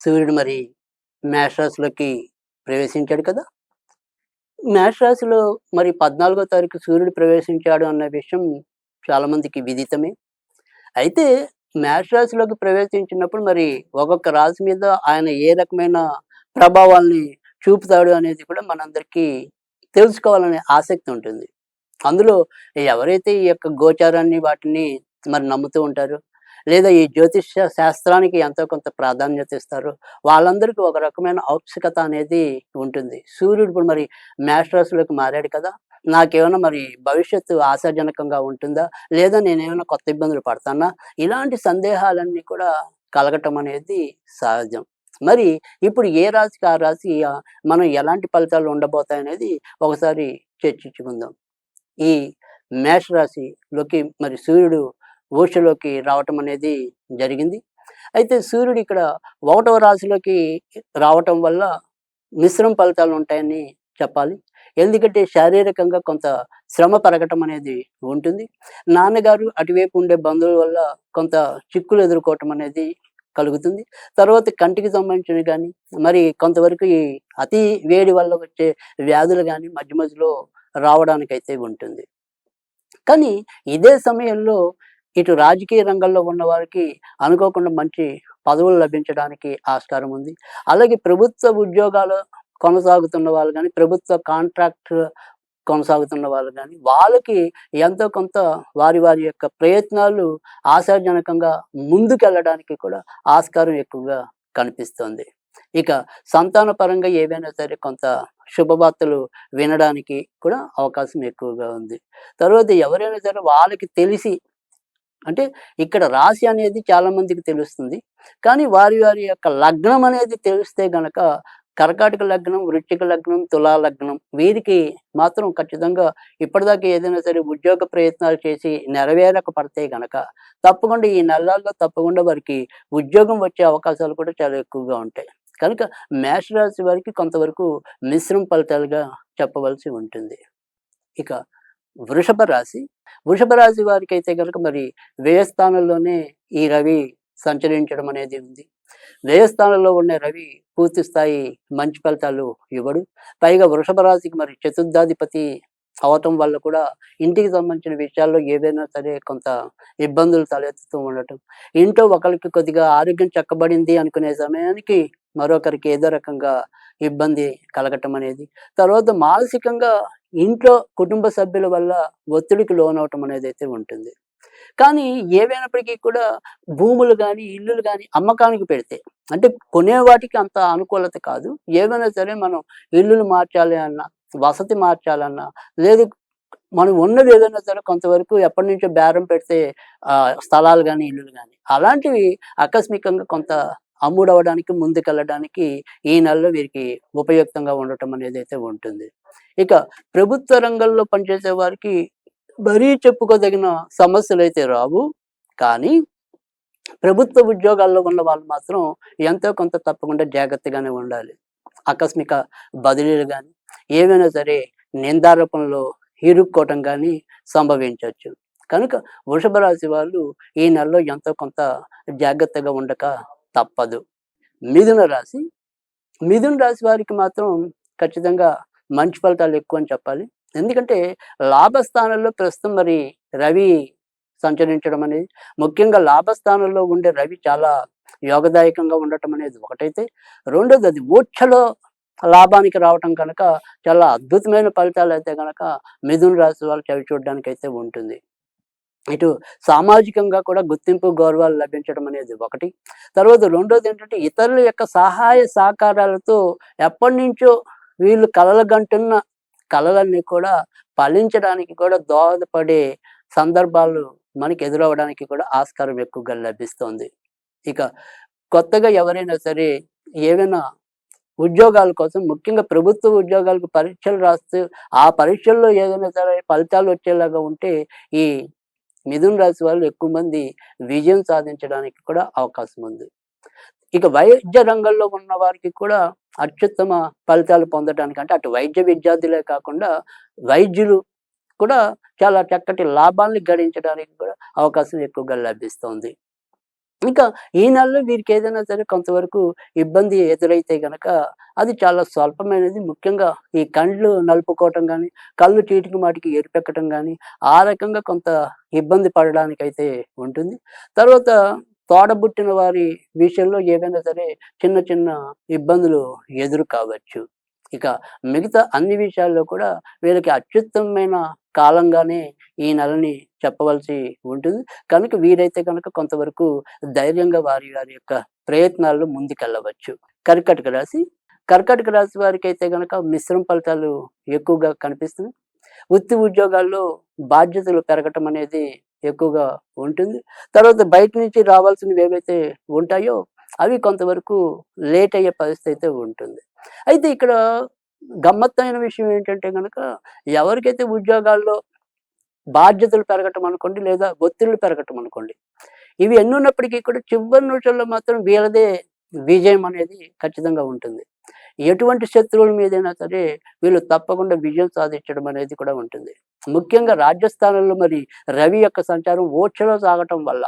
సూర్యుడు మరి మేషరాశిలోకి ప్రవేశించాడు కదా? మేషరాశిలో మరి పద్నాలుగో తారీఖు సూర్యుడు ప్రవేశించాడు అన్న విషయం చాలా మందికి విదితమే. అయితే మేషరాశిలోకి ప్రవేశించినప్పుడు మరి ఒక్కొక్క రాశి మీద ఆయన ఏ రకమైన ప్రభావాల్ని చూపుతాడు అనేది కూడా మనందరికీ తెలుసుకోవాలనే ఆసక్తి ఉంటుంది. అందులో ఎవరైతే ఈ యొక్క గోచారాన్ని వాటిని మరి నమ్ముతూ ఉంటారో లేదా ఈ జ్యోతిష్య శాస్త్రానికి ఎంతో కొంత ప్రాధాన్యత ఇస్తారు. వాళ్ళందరికీ ఒక రకమైన ఔత్సుకత అనేది ఉంటుంది. సూర్యుడు ఇప్పుడు మరి మేషరాశులకు మారాడు కదా నాకేమైనా మరి భవిష్యత్తు ఆశాజనకంగా ఉంటుందా లేదా నేనేమైనా కొత్త ఇబ్బందులు పడతానా? ఇలాంటి సందేహాలన్నీ కూడా కలగటం అనేది సహజం. మరి ఇప్పుడు ఏ రాశికి ఆ రాశి మనం ఎలాంటి ఫలితాలు ఉండబోతాయి అనేది ఒకసారి చర్చించుకుందాం. ఈ మేషరాశిలోకి మరి సూర్యుడు ఊషలోకి రావటం అనేది జరిగింది. అయితే సూర్యుడు ఇక్కడ ఒకటవ రాశిలోకి రావటం వల్ల మిశ్రమ ఫలితాలు ఉంటాయని చెప్పాలి. ఎందుకంటే శారీరకంగా కొంత శ్రమ పెరగటం అనేది ఉంటుంది. నాన్నగారు అటువైపు ఉండే బంధువుల వల్ల కొంత చిక్కులు ఎదుర్కోవటం అనేది కలుగుతుంది. తర్వాత కంటికి సంబంధించిన కానీ మరి కొంతవరకు ఈ అతి వేడి వల్ల వచ్చే వ్యాధులు కానీ మధ్య మధ్యలో రావడానికైతే ఉంటుంది. కానీ ఇదే సమయంలో ఇటు రాజకీయ రంగంలో ఉన్న వారికి అనుకోకుండా మంచి పదవులు లభించడానికి ఆస్కారం ఉంది. అలాగే ప్రభుత్వ ఉద్యోగాలు కొనసాగుతున్న వాళ్ళు కానీ ప్రభుత్వ కాంట్రాక్ట్ కొనసాగుతున్న వాళ్ళు కానీ వాళ్ళకి ఎంతో కొంత వారి వారి యొక్క ప్రయత్నాలు ఆశాజనకంగా ముందుకెళ్ళడానికి కూడా ఆస్కారం ఎక్కువగా కనిపిస్తుంది. ఇక సంతాన పరంగా ఏవైనా సరే కొంత శుభవార్తలు వినడానికి కూడా అవకాశం ఎక్కువగా ఉంది. తర్వాత ఎవరైనా సరే వాళ్ళకి తెలిసి అంటే ఇక్కడ రాశి అనేది చాలా మందికి తెలుస్తుంది. కానీ వారి వారి యొక్క లగ్నం అనేది తెలిస్తే గనక కర్కాటక లగ్నం వృశ్చిక లగ్నం తులా లగ్నం వీరికి మాత్రం ఖచ్చితంగా ఇప్పటిదాకా ఏదైనా సరే ఉద్యోగ ప్రయత్నాలు చేసి నెరవేరక పడితే గనక తప్పకుండా ఈ నెలల్లో తప్పకుండా వారికి ఉద్యోగం వచ్చే అవకాశాలు కూడా చాలా ఎక్కువగా ఉంటాయి. కనుక మేషరాశి వారికి కొంతవరకు మిశ్రమ ఫలితాలుగా చెప్పవలసి ఉంటుంది. ఇక వృషభ రాశి. వృషభ రాశి వారికి అయితే కనుక మరి వ్యయస్థానంలోనే ఈ రవి సంచరించడం అనేది ఉంది. వ్యయస్థానంలో ఉన్న రవి పూర్తి స్థాయి మంచి ఫలితాలు ఇవ్వడు. పైగా వృషభ రాశికి మరి చతుర్థాధిపతి అవటం వల్ల కూడా ఇంటికి సంబంధించిన విషయాల్లో ఏదైనా సరే కొంత ఇబ్బందులు తలెత్తుతూ ఉండటం. ఇంట్లో ఒకరికి కొద్దిగా ఆరోగ్యం చక్కబడింది అనుకునే సమయానికి మరొకరికి ఏదో రకంగా ఇబ్బంది కలగటం అనేది. తర్వాత మానసికంగా ఇంట్లో కుటుంబ సభ్యుల వల్ల ఒత్తిడికి లోనవటం అనేది అయితే ఉంటుంది. కానీ ఏవైనప్పటికీ కూడా భూములు కానీ ఇల్లులు కానీ అమ్మకానికి పెడితే అంటే కొనే వాటికి అంత అనుకూలత కాదు. ఏమైనా సరే మనం ఇల్లులు మార్చాలి అన్నా వసతి మార్చాలన్నా లేదు మనం ఉన్నది ఏదైనా సరే కొంతవరకు ఎప్పటి నుంచో బేరం పెడితే ఆ స్థలాలు కానీ ఇల్లులు కానీ అలాంటివి ఆకస్మికంగా కొంత అమ్ముడవడానికి ముందుకెళ్ళడానికి ఈ నెలలో వీరికి ఉపయుక్తంగా ఉండటం అనేది అయితే ఉంటుంది. ఇక ప్రభుత్వ రంగంలో పనిచేసే వారికి మరీ చెప్పుకోదగిన సమస్యలు అయితే రావు. కానీ ప్రభుత్వ ఉద్యోగాల్లో ఉన్న వాళ్ళు మాత్రం ఎంతో కొంత తప్పకుండా జాగ్రత్తగానే ఉండాలి. ఆకస్మిక బదిలీలు కానీ ఏమైనా సరే నిందారూపంలో ఇరుక్కోవటం కానీ సంభవించవచ్చు కనుక వృషభ రాశి వాళ్ళు ఈ నెలలో ఎంతో కొంత జాగ్రత్తగా ఉండక తప్పదు. మిథున రాశి మిథున రాశి వారికి మాత్రం ఖచ్చితంగా మంచి ఫలితాలు ఎక్కువ అని చెప్పాలి. ఎందుకంటే లాభస్థానంలో ప్రస్తుతం మరి రవి సంచరించడం అనేది ముఖ్యంగా లాభస్థానంలో ఉండే రవి చాలా యోగదాయకంగా ఉండటం అనేది ఒకటైతే. రెండోది అది ఊర్చలో లాభానికి రావటం కనుక చాలా అద్భుతమైన ఫలితాలు అయితే కనుక మిథున రాశి వాళ్ళు చవి చూడడానికి అయితే ఉంటుంది. ఇటు సామాజికంగా కూడా గుర్తింపు గౌరవాలు లభించడం అనేది ఒకటి. తర్వాత రెండోది ఏంటంటే ఇతరుల యొక్క సహాయ సహకారాలతో ఎప్పటి నుంచో వీళ్ళు కలలుగంటున్న కళలన్నీ కూడా ఫలించడానికి కూడా దోహదపడే సందర్భాలు మనకి ఎదురవడానికి కూడా ఆస్కారం ఎక్కువగా లభిస్తుంది. ఇక కొత్తగా ఎవరైనా సరే ఏమైనా ఉద్యోగాల కోసం ముఖ్యంగా ప్రభుత్వ ఉద్యోగాలకు పరీక్షలు రాస్తూ ఆ పరీక్షల్లో ఏదైనా సరే ఫలితాలు వచ్చేలాగా ఉంటే ఈ మిథున రాశి వాళ్ళు ఎక్కువ మంది విజయం సాధించడానికి కూడా అవకాశం ఉంది. ఇక వైద్య రంగంలో ఉన్న వారికి కూడా అత్యుత్తమ ఫలితాలు పొందడానికి అంటే అటు వైద్య విద్యార్థులే కాకుండా వైద్యులు కూడా చాలా చక్కటి లాభాల్ని గడించడానికి కూడా అవకాశం ఎక్కువగా లభిస్తుంది ఇంకా ఈ నెలలో వీరికి ఏదైనా సరే కొంతవరకు ఇబ్బంది ఎదురైతే గనక అది చాలా స్వల్పమైనది. ముఖ్యంగా ఈ కండ్లు నలుపుకోవటం కానీ కళ్ళు చీటికి మాటికి ఎరిపెక్కటం కానీ ఆ రకంగా కొంత ఇబ్బంది పడడానికైతే ఉంటుంది. తర్వాత తోడబుట్టిన వారి విషయంలో ఏవైనా సరే చిన్న చిన్న ఇబ్బందులు ఎదురు కావచ్చు. ఇక మిగతా అన్ని విషయాల్లో కూడా వీళ్ళకి అత్యుత్తమమైన కాలంగానే ఈ నెలని చెప్పవలసి ఉంటుంది. కనుక వీరైతే గనక కొంతవరకు ధైర్యంగా వారి వారి యొక్క ప్రయత్నాల్లో ముందుకెళ్ళవచ్చు. కర్కటక రాశి. కర్కటక రాశి వారికైతే గనక మిశ్రమ ఫలితాలు ఎక్కువగా కనిపిస్తున్నాయి. వృత్తి ఉద్యోగాల్లో బాధ్యతలు పెరగటం అనేది ఎక్కువగా ఉంటుంది. తర్వాత బయట నుంచి రావాల్సినవి ఏవైతే ఉంటాయో అవి కొంతవరకు లేట్ అయ్యే పరిస్థితి అయితే ఉంటుంది. అయితే ఇక్కడ గమ్మత్తైన విషయం ఏంటంటే కనుక ఎవరికైతే ఉద్యోగాల్లో బాధ్యతలు పెరగటం అనుకోండి లేదా ఒత్తిళ్ళు పెరగటం అనుకోండి. ఇవి ఎన్నున్నప్పటికీ కూడా చివరి నిమిషంలో మాత్రం వీళ్ళదే విజయం అనేది ఖచ్చితంగా ఉంటుంది. ఎటువంటి శత్రువుల మీదైనా సరే వీళ్ళు తప్పకుండా విజయం సాధించడం అనేది కూడా ఉంటుంది. ముఖ్యంగా రాజస్థానంలో మరి రవి యొక్క సంచారం ఓర్చలో సాగటం వల్ల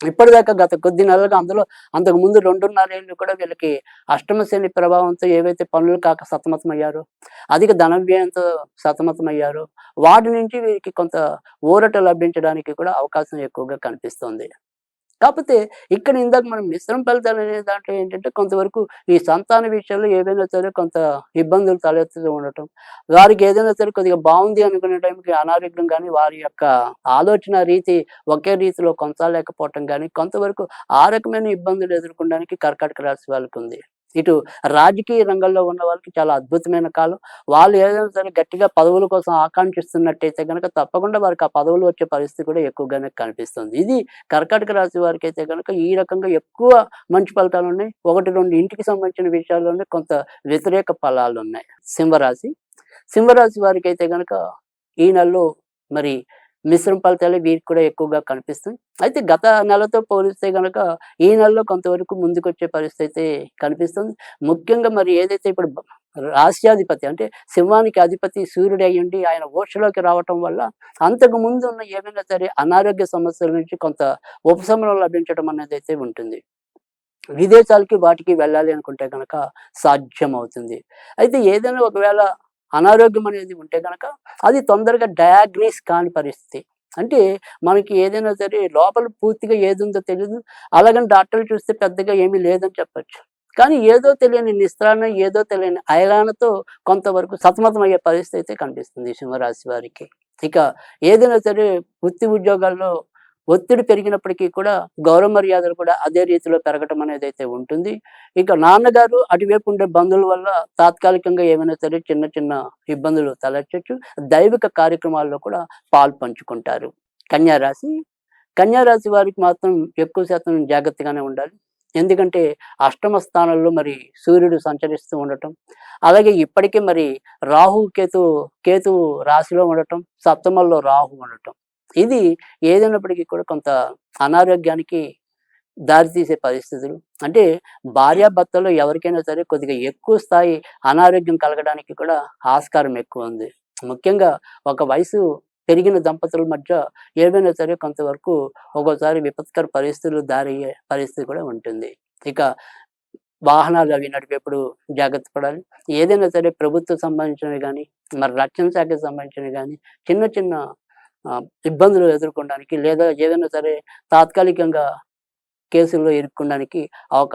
ఇప్పటిదాకా గత కొద్ది నెలలుగా అందులో అంతకుముందు 2.5 ఏళ్ళు కూడా వీళ్ళకి అష్టమ ప్రభావంతో ఏవైతే పనులు కాక సతమతమయ్యారో, అధిక ధన వ్యయంతో సతమతమయ్యారో, వాటి నుంచి వీరికి కొంత ఊరట లభించడానికి కూడా అవకాశం ఎక్కువగా కనిపిస్తోంది. కాకపోతే ఇక్కడ ఇందాక మనం మిశ్రమ ఫలితాలు అనే దాంట్లో ఏంటంటే కొంతవరకు ఈ సంతాన విషయంలో ఏదైనా సరే కొంత ఇబ్బందులు తలెత్తుతూ ఉండటం. వారికి ఏదైనా సరే కొద్దిగా బాగుంది అనుకునే టైంకి అనారోగ్యం కానీ వారి యొక్క ఆలోచన రీతి ఒకే రీతిలో కొనసాగలేకపోవటం కానీ కొంతవరకు ఆ రకమైన ఇబ్బందులు ఎదుర్కొనడానికి కర్కాటక రాశి వాళ్ళకుంది. ఇటు రాజకీయ రంగంలో ఉన్న వాళ్ళకి చాలా అద్భుతమైన కాలం. వాళ్ళు ఏదైనా సరే గట్టిగా పదవుల కోసం ఆకాంక్షిస్తున్నట్టయితే గనక తప్పకుండా వారికి ఆ పదవులు వచ్చే పరిస్థితి కూడా ఎక్కువగానే కనిపిస్తుంది. ఇది కర్కాటక రాశి వారికి అయితే కనుక ఈ రకంగా ఎక్కువ మంచి ఫలితాలున్నాయి. 1, 2 ఇంటికి సంబంధించిన విషయాల్లోనే కొంత వ్యతిరేక ఫలాలు ఉన్నాయి సింహరాశి. సింహరాశి వారికైతే గనక ఈ నెలలో మరి మిశ్రమ ఫలితాలు వీరికి కూడా ఎక్కువగా కనిపిస్తుంది అయితే గత నెలతో పోలిస్తే కనుక ఈ నెలలో కొంతవరకు ముందుకొచ్చే పరిస్థితి అయితే కనిపిస్తుంది. ముఖ్యంగా మరి ఏదైతే ఇప్పుడు బ అంటే సింహానికి అధిపతి సూర్యుడు అయ్యండి ఆయన ఓషలోకి రావటం వల్ల అంతకు ముందు ఉన్న ఏమైనా సరే అనారోగ్య సమస్యల నుంచి కొంత ఉపశమనం లభించడం అనేది అయితే ఉంటుంది. విదేశాలకి వాటికి వెళ్ళాలి అనుకుంటే కనుక సాధ్యం అవుతుంది అయితే ఏదైనా ఒకవేళ అనారోగ్యం అనేది ఉంటే కనుక అది తొందరగా డయాగ్నీస్ కాని పరిస్థితి. అంటే మనకి ఏదైనా సరే లోపల పూర్తిగా ఏదోందో తెలియదు అలాగని డాక్టర్లు చూస్తే పెద్దగా ఏమీ లేదని చెప్పచ్చు కానీ ఏదో తెలియని నిస్త్రాణ, ఏదో తెలియని అయలానతో కొంతవరకు సతమతం అయ్యే పరిస్థితి అయితే కనిపిస్తుంది సింహరాశి వారికి. ఇక ఏదైనా సరే వృత్తి ఉద్యోగాల్లో ఒత్తిడి పెరిగినప్పటికీ కూడా గౌరవ మర్యాదలు కూడా అదే రీతిలో పెరగటం అనేది అయితే ఉంటుంది. ఇక నాన్నగారు అటువైపు ఉండే బంధువుల వల్ల తాత్కాలికంగా ఏమైనా సరే చిన్న చిన్న ఇబ్బందులు తలెత్తొచ్చు. దైవిక కార్యక్రమాల్లో కూడా పాలు పంచుకుంటారు కన్యారాశి కన్యారాశి వారికి మాత్రం ఎక్కువ శాతం జాగ్రత్తగానే ఉండాలి. ఎందుకంటే అష్టమ స్థానంలో మరి సూర్యుడు సంచరిస్తూ ఉండటం. అలాగే ఇప్పటికే మరి రాహు, కేతు కేతు రాశిలో ఉండటం, సప్తమంలో రాహు ఉండటం. ఇది ఏదైనప్పటికీ కూడా కొంత అనారోగ్యానికి దారితీసే పరిస్థితులు. అంటే భార్యాభర్తలు ఎవరికైనా సరే కొద్దిగా ఎక్కువ స్థాయి అనారోగ్యం కలగడానికి కూడా ఆస్కారం ఎక్కువ ఉంది ముఖ్యంగా ఒక వయసు పెరిగిన దంపతుల మధ్య ఏదైనా సరే కొంతవరకు ఒక్కోసారి విపత్కర పరిస్థితులు దారయ్యే పరిస్థితి కూడా ఉంటుంది. ఇక వాహనాలు అవి నడిపేప్పుడు జాగ్రత్త పడాలి. ఏదైనా సరే ప్రభుత్వం సంబంధించినవి కానీ మరి రక్షణ శాఖకు సంబంధించినవి కానీ చిన్న చిన్న ఇబ్బందులు ఎదుర్కొనడానికి లేదా ఏదైనా సరే తాత్కాలికంగా కేసుల్లో ఇరుక్కోడానికి అవకాశం